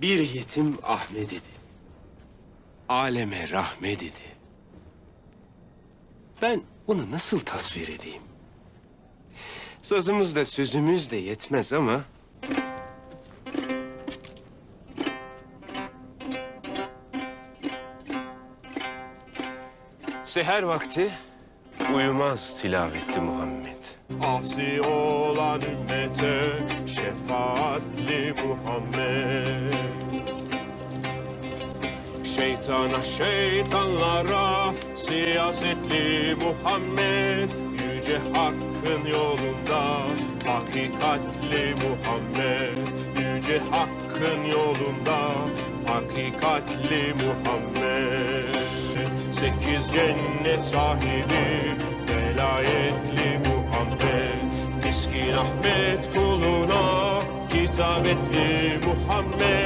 Bir yetim Ahmet idi. Aleme rahmet idi. Ben bunu nasıl tasvir edeyim? Sazımız da sözümüz de yetmez ama... Seher vakti uyumaz tilavetli Muhammed. Asi olan ümmete şefaatli Muhammed Şeytana şeytanlara. Siyasetli Muhammed Yüce Hakk'ın yolunda. Hakikatli Muhammed Yüce Hakk'ın yolunda. Hakikatli Muhammed. Sekiz cennet sahibi velayetli Muhammed. Miskin Ahmet kuluna hitap etti Muhammed